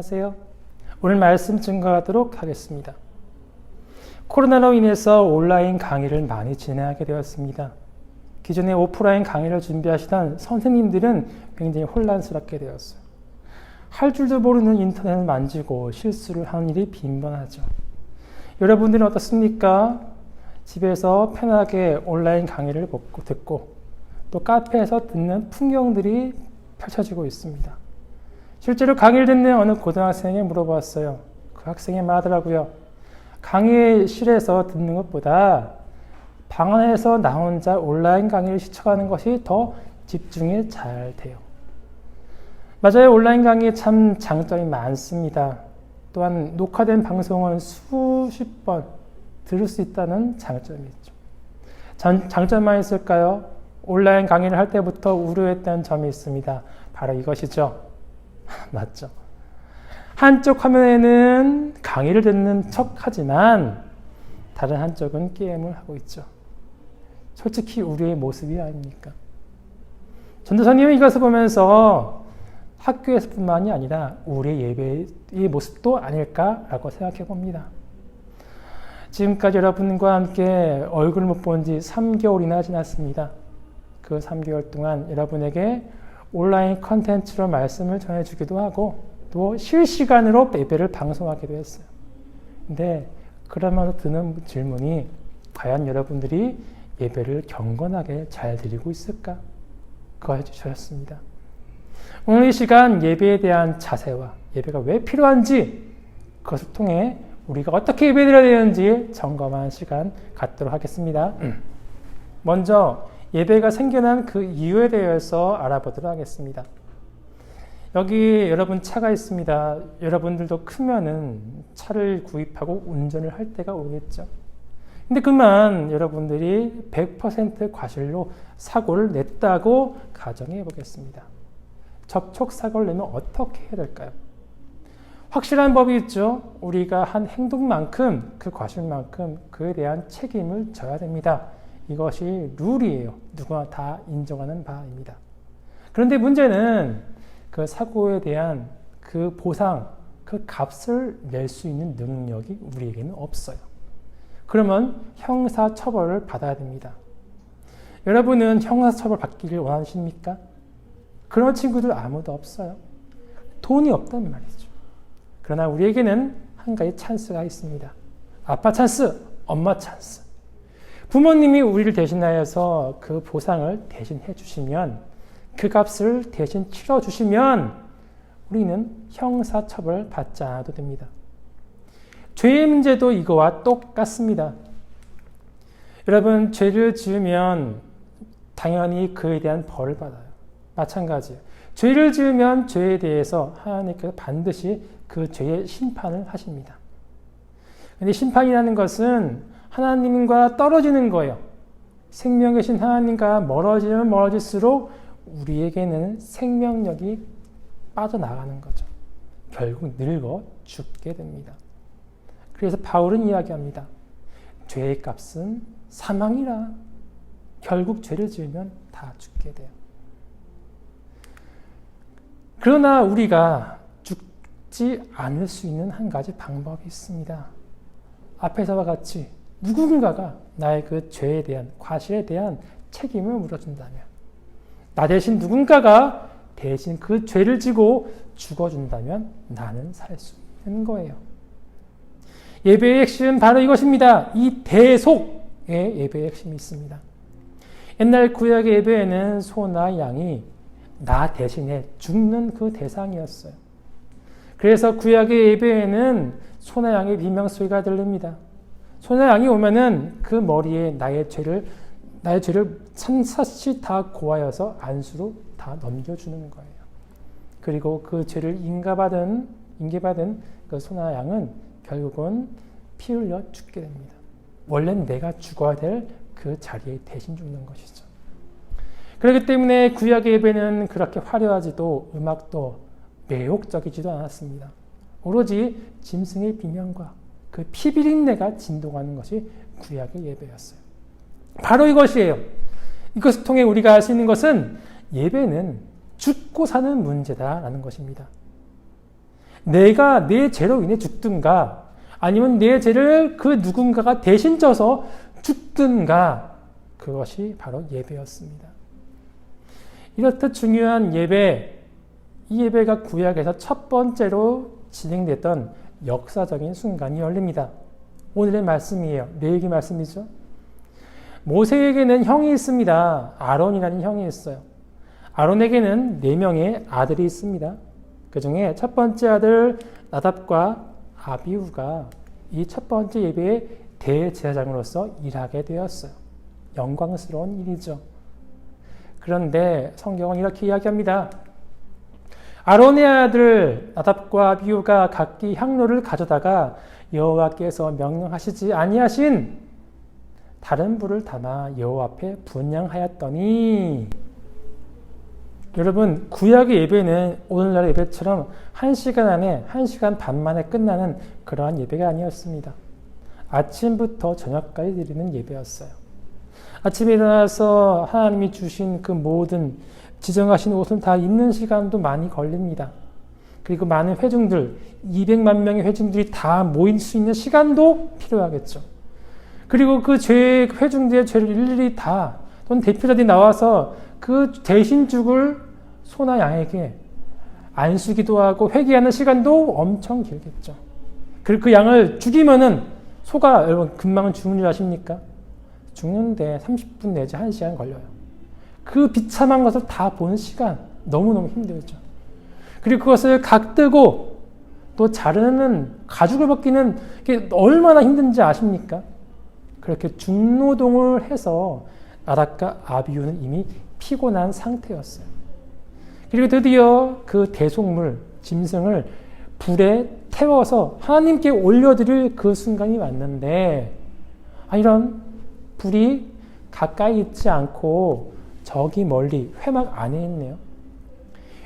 안녕하세요. 오늘 말씀 증거하도록 하겠습니다. 코로나로 인해서 온라인 강의를 많이 진행하게 되었습니다. 기존에 오프라인 강의를 준비하시던 선생님들은 굉장히 혼란스럽게 되었어요. 할 줄도 모르는 인터넷을 만지고 실수를 하는 일이 빈번하죠. 여러분들은 어떻습니까? 집에서 편하게 온라인 강의를 듣고 또 카페에서 듣는 풍경들이 펼쳐지고 있습니다. 실제로 강의를 듣는 어느 고등학생에 물어봤어요. 그 학생이 말하더라고요. 강의실에서 듣는 것보다 방 안에서 나 혼자 온라인 강의를 시청하는 것이 더 집중이 잘 돼요. 맞아요. 온라인 강의 참 장점이 많습니다. 또한 녹화된 방송은 수십 번 들을 수 있다는 장점이 있죠. 장, 장점만 있을까요? 온라인 강의를 할 때부터 우려했던 점이 있습니다. 바로 이것이죠. 맞죠? 한쪽 화면에는 강의를 듣는 척 하지만 다른 한쪽은 게임을 하고 있죠. 솔직히 우리의 모습이 아닙니까? 전도사님은 이것을 보면서 학교에서뿐만이 아니라 우리의 예배의 모습도 아닐까라고 생각해 봅니다. 지금까지 여러분과 함께 얼굴을 못본 지 3개월이나 지났습니다. 그 3개월 동안 여러분에게 온라인 컨텐츠로 말씀을 전해주기도 하고 또 실시간으로 예배를 방송하기도 했어요. 근데 그러면서 드는 질문이 과연 여러분들이 예배를 경건하게 잘 드리고 있을까? 그거 해주셨습니다. 오늘 이 시간 예배에 대한 자세와 예배가 왜 필요한지 그것을 통해 우리가 어떻게 예배 드려야 되는지 점검하는 시간 갖도록 하겠습니다. 먼저 예배가 생겨난 그 이유에 대해서 알아보도록 하겠습니다. 여기 여러분 차가 있습니다. 여러분들도 크면은 차를 구입하고 운전을 할 때가 오겠죠. 근데 그만 여러분들이 100% 과실로 사고를 냈다고 가정해 보겠습니다. 접촉 사고를 내면 어떻게 해야 될까요? 확실한 법이 있죠. 우리가 한 행동만큼 그 과실만큼 그에 대한 책임을 져야 됩니다. 이것이 룰이에요. 누구나 다 인정하는 바입니다. 그런데 문제는 그 사고에 대한 그 보상, 그 값을 낼 수 있는 능력이 우리에게는 없어요. 그러면 형사 처벌을 받아야 됩니다. 여러분은 형사 처벌 받기를 원하십니까? 그런 친구들 아무도 없어요. 돈이 없단 말이죠. 그러나 우리에게는 한 가지 찬스가 있습니다. 아빠 찬스, 엄마 찬스. 부모님이 우리를 대신하여서 그 보상을 대신 해 주시면 그 값을 대신 치러 주시면 우리는 형사처벌 받지 않아도 됩니다. 죄의 문제도 이거와 똑같습니다. 여러분, 죄를 지으면 당연히 그에 대한 벌을 받아요. 마찬가지예요. 죄를 지으면 죄에 대해서 하나님께서 반드시 그 죄의 심판을 하십니다. 근데 심판이라는 것은 하나님과 떨어지는 거예요. 생명 계신 하나님과 멀어지면 멀어질수록 우리에게는 생명력이 빠져나가는 거죠. 결국 늙어 죽게 됩니다. 그래서 바울은 이야기합니다. 죄의 값은 사망이라. 결국 죄를 지으면 다 죽게 돼요. 그러나 우리가 죽지 않을 수 있는 한 가지 방법이 있습니다. 앞에서와 같이 누군가가 나의 그 죄에 대한 과실에 대한 책임을 물어준다면 나 대신 누군가가 대신 그 죄를 지고 죽어준다면 나는 살 수 있는 거예요. 예배의 핵심은 바로 이것입니다. 이 대속의 예배의 핵심이 있습니다. 옛날 구약의 예배에는 소나 양이 나 대신에 죽는 그 대상이었어요. 그래서 구약의 예배에는 소나 양의 비명소리가 들립니다. 소나 양이 오면은 그 머리에 나의 죄를 나의 죄를 산사시 다 고하여서 안수로 다 넘겨주는 거예요. 그리고 그 죄를 인가받은 인계받은 그 소나 양은 결국은 피 흘려 죽게 됩니다. 원래는 내가 죽어야 될 그 자리에 대신 죽는 것이죠. 그렇기 때문에 구약의 예배는 그렇게 화려하지도 음악도 매혹적이지도 않았습니다. 오로지 짐승의 비명과 그 피비린내가 진동하는 것이 구약의 예배였어요. 바로 이것이에요. 이것을 통해 우리가 알 수 있는 것은 예배는 죽고 사는 문제다라는 것입니다. 내가 내 죄로 인해 죽든가 아니면 내 죄를 그 누군가가 대신 져서 죽든가 그것이 바로 예배였습니다. 이렇듯 중요한 예배, 이 예배가 구약에서 첫 번째로 진행됐던 역사적인 순간이 열립니다. 오늘의 말씀이에요. 레위기 말씀이죠. 모세에게는 형이 있습니다. 아론이라는 형이 있어요. 아론에게는 네 명의 아들이 있습니다. 그 중에 첫 번째 아들 나답과 아비우가 이 첫 번째 예배의 대제사장으로서 일하게 되었어요. 영광스러운 일이죠. 그런데 성경은 이렇게 이야기합니다. 아론의 아들 나답과 아비우가 각기 향로를 가져다가 여호와께서 명령하시지 아니하신 다른 불을 담아 여호와 앞에 분양하였더니 여러분 구약의 예배는 오늘날 예배처럼 한 시간 안에 한 시간 반 만에 끝나는 그러한 예배가 아니었습니다. 아침부터 저녁까지 드리는 예배였어요. 아침에 일어나서 하나님이 주신 그 모든 지정하신 옷을 다 입는 시간도 많이 걸립니다. 그리고 많은 회중들, 200만 명의 회중들이 다 모일 수 있는 시간도 필요하겠죠. 그리고 그 죄, 회중들의 죄를 일일이 다, 또는 대표자들이 나와서 그 대신 죽을 소나 양에게 안수기도 하고 회개하는 시간도 엄청 길겠죠. 그리고 그 양을 죽이면은 소가 여러분 금방 죽는 줄 아십니까? 죽는데 30분 내지 1시간 걸려요. 그 비참한 것을 다 보는 시간 너무너무 힘들죠. 그리고 그것을 각뜨고 또 자르는 가죽을 벗기는 게 얼마나 힘든지 아십니까? 그렇게 중노동을 해서 나닥과 아비유는 이미 피곤한 상태였어요. 그리고 드디어 그 대속물, 짐승을 불에 태워서 하나님께 올려드릴 그 순간이 왔는데, 아, 이런 불이 가까이 있지 않고 저기 멀리 회막 안에 있네요.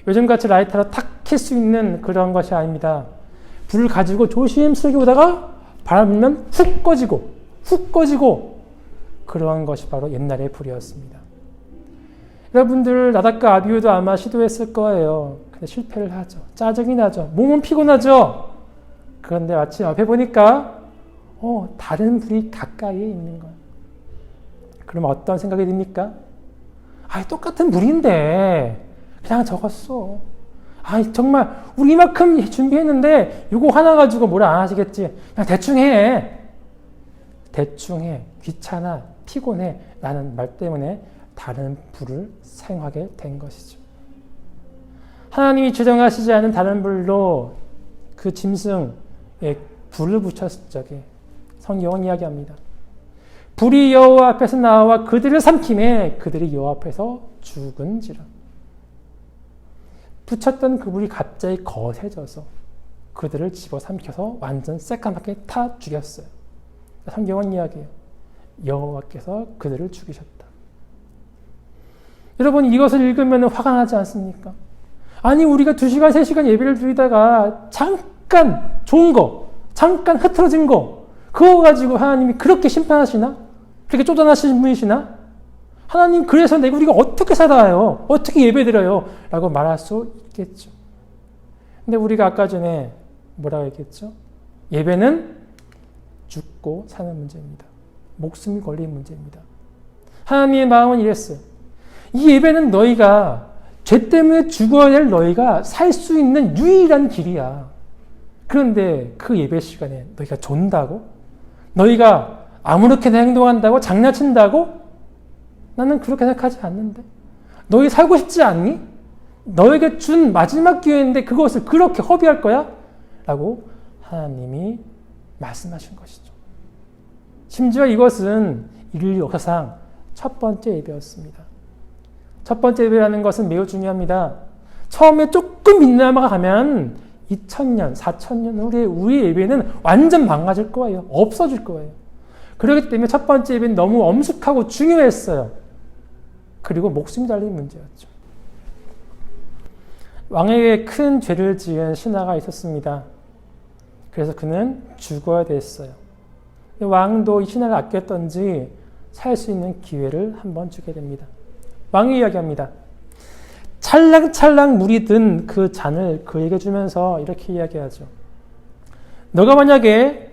요즘같이 라이터로 탁킬수 있는 그런 것이 아닙니다. 불을 가지고 조심스럽게 오다가 바람 불면 훅 꺼지고, 훅 꺼지고, 그러한 것이 바로 옛날의 불이었습니다. 여러분들 나닷과 아비우도 아마 시도했을 거예요. 근데 실패를 하죠. 짜증이 나죠. 몸은 피곤하죠. 그런데 마침 앞에 보니까 어, 다른 불이 가까이에 있는 거예요. 그럼 어떤 생각이 듭니까? 아, 똑같은 불인데 그냥 적었어. 아, 정말 우리 이만큼 준비했는데 이거 하나 가지고 뭐라 안 하시겠지. 그냥 대충 해. 대충 해. 귀찮아. 피곤해. 라는 말 때문에 다른 불을 사용하게 된 것이죠. 하나님이 주정하시지 않은 다른 불로 그 짐승에 불을 붙였을 적에 성경은 이야기합니다. 불이 여호와 앞에서 나와 그들을 삼킴에 그들이 여호와 앞에서 죽은지라. 붙였던 그 불이 갑자기 거세져서 그들을 집어삼켜서 완전 새까맣게 타 죽였어요. 성경은 이야기해요. 여호와께서 그들을 죽이셨다. 여러분 이것을 읽으면 화가 나지 않습니까? 아니 우리가 2시간 3시간 예배를 드리다가 잠깐 좋은 거 잠깐 흐트러진 거 그거 가지고 하나님이 그렇게 심판하시나? 그렇게 쫓아나시는 분이시나? 하나님 그래서 내가 우리가 어떻게 살아요? 어떻게 예배드려요? 라고 말할 수 있겠죠. 근데 우리가 아까 전에 뭐라고 했겠죠? 예배는 죽고 사는 문제입니다. 목숨이 걸린 문제입니다. 하나님의 마음은 이랬어요. 이 예배는 너희가 죄 때문에 죽어야 될 너희가 살 수 있는 유일한 길이야. 그런데 그 예배 시간에 너희가 존다고? 너희가 아무렇게나 행동한다고? 장난친다고? 나는 그렇게 생각하지 않는데. 너희 살고 싶지 않니? 너에게 준 마지막 기회인데 그것을 그렇게 허비할 거야? 라고 하나님이 말씀하신 것이죠. 심지어 이것은 인류 역사상 첫 번째 예배였습니다. 첫 번째 예배라는 것은 매우 중요합니다. 처음에 조금 빗나가 가면 2000년, 4000년 후에 우리 예배는 완전 망가질 거예요. 없어질 거예요. 그렇기 때문에 첫 번째 예배는 너무 엄숙하고 중요했어요. 그리고 목숨이 달린 문제였죠. 왕에게 큰 죄를 지은 신하가 있었습니다. 그래서 그는 죽어야 됐어요. 왕도 이 신하를 아꼈던지 살 수 있는 기회를 한번 주게 됩니다. 왕이 이야기합니다. 찰랑찰랑 물이 든 그 잔을 그에게 주면서 이렇게 이야기하죠. 너가 만약에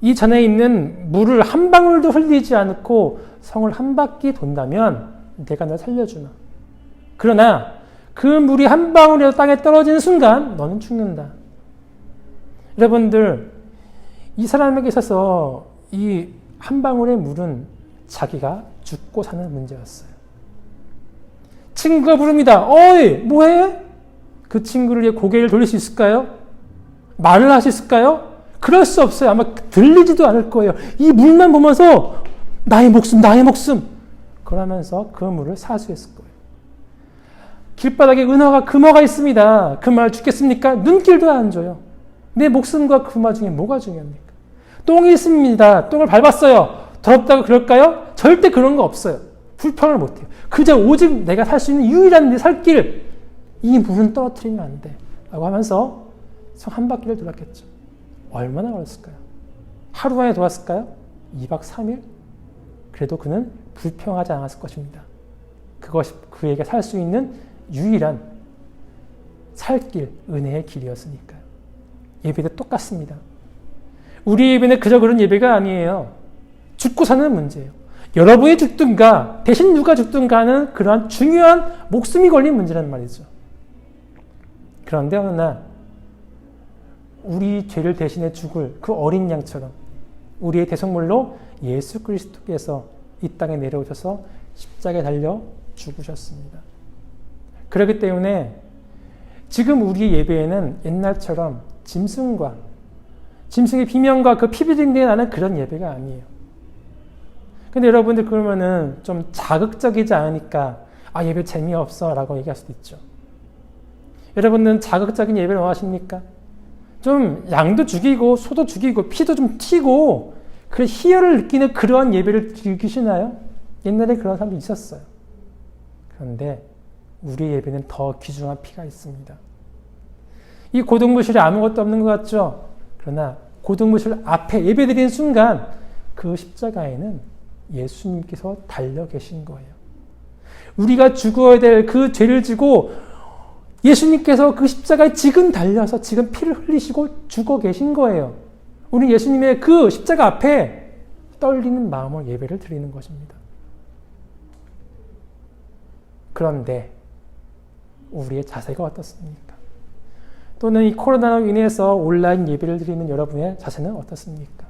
이 잔에 있는 물을 한 방울도 흘리지 않고 성을 한 바퀴 돈다면 내가 널 살려주마. 그러나 그 물이 한 방울이라도 땅에 떨어지는 순간 너는 죽는다. 여러분들, 이 사람에게 있어서 이 한 방울의 물은 자기가 죽고 사는 문제였어요. 친구가 부릅니다. 어이, 뭐해? 그 친구를 고개를 돌릴 수 있을까요? 말을 할 수 있을까요? 그럴 수 없어요. 아마 들리지도 않을 거예요. 이 물만 보면서 나의 목숨, 나의 목숨. 그러면서 그 물을 사수했을 거예요. 길바닥에 은하가 금화가 있습니다. 금화를 죽겠습니까? 눈길도 안 줘요. 내 목숨과 금화 중에 뭐가 중요합니까? 똥이 있습니다. 똥을 밟았어요. 더럽다고 그럴까요? 절대 그런 거 없어요. 불평을 못해요. 그저 오직 내가 살 수 있는 유일한 내 살 길, 이 물은 떨어뜨리면 안 돼. 라고 하면서 성 한 바퀴를 돌았겠죠. 얼마나 걸렸을까요? 하루 만에 돌았을까요? 2박 3일? 그래도 그는 불평하지 않았을 것입니다. 그것이 그에게 살 수 있는 유일한 살길, 은혜의 길이었으니까요. 예배도 똑같습니다. 우리 예배는 그저 그런 예배가 아니에요. 죽고 사는 문제예요. 여러분이 죽든가 대신 누가 죽든가 하는 그러한 중요한 목숨이 걸린 문제란 말이죠. 그런데 어느 날 우리 죄를 대신해 죽을 그 어린 양처럼 우리의 대성물로 예수 그리스도께서 이 땅에 내려오셔서 십자가에 달려 죽으셨습니다. 그렇기 때문에 지금 우리 예배에는 옛날처럼 짐승과 짐승의 비명과 그 피비린내 나는 그런 예배가 아니에요. 근데 여러분들 그러면은 좀 자극적이지 않으니까 아 예배 재미없어 라고 얘기할 수도 있죠. 여러분은 자극적인 예배를 원하십니까? 좀 양도 죽이고 소도 죽이고 피도 좀 튀고 그 희열을 느끼는 그러한 예배를 즐기시나요? 옛날에 그런 사람도 있었어요. 그런데 우리 예배는 더 귀중한 피가 있습니다. 이 고등부실에 아무것도 없는 것 같죠? 그러나 고등부실 앞에 예배드리는 순간 그 십자가에는 예수님께서 달려 계신 거예요. 우리가 죽어야 될 그 죄를 지고 예수님께서 그 십자가에 지금 달려서 지금 피를 흘리시고 죽어 계신 거예요. 우리 예수님의 그 십자가 앞에 떨리는 마음으로 예배를 드리는 것입니다. 그런데 우리의 자세가 어떻습니까? 또는 이 코로나로 인해서 온라인 예배를 드리는 여러분의 자세는 어떻습니까?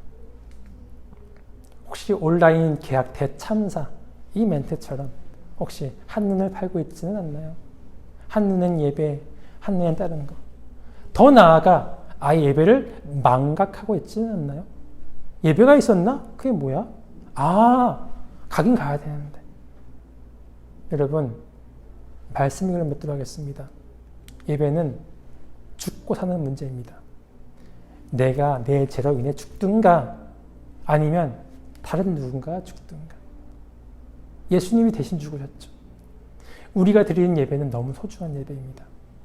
혹시 온라인 계약 대참사 이 멘트처럼 혹시 한눈을 팔고 있지는 않나요? 한눈은 예배, 한눈은 다른 거. 더 나아가 아예 예배를 망각하고 있지는 않나요? 예배가 있었나? 그게 뭐야? 아, 가긴 가야 되는데. 여러분, 말씀 이걸 맺도록 하겠습니다. 예배는 죽고 사는 문제입니다. 내가 내 죄로 인해 죽든가 아니면 다른 누군가 죽든가. 예수님이 대신 죽으셨죠. 우리가 드리는 예배는 너무 소중한 예배입니다.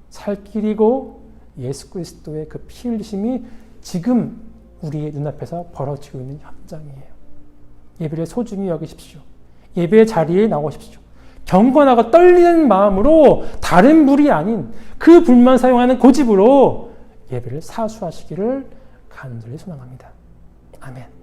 살 길이고 예수 그리스도의 그 피 흘리심이 지금 우리의 눈앞에서 벌어지고 있는 현장이에요. 예배를 소중히 여기십시오. 예배의 자리에 나오십시오. 경건하고 떨리는 마음으로 다른 불이 아닌 그 불만 사용하는 고집으로 예배를 사수하시기를 간절히 소망합니다. 아멘.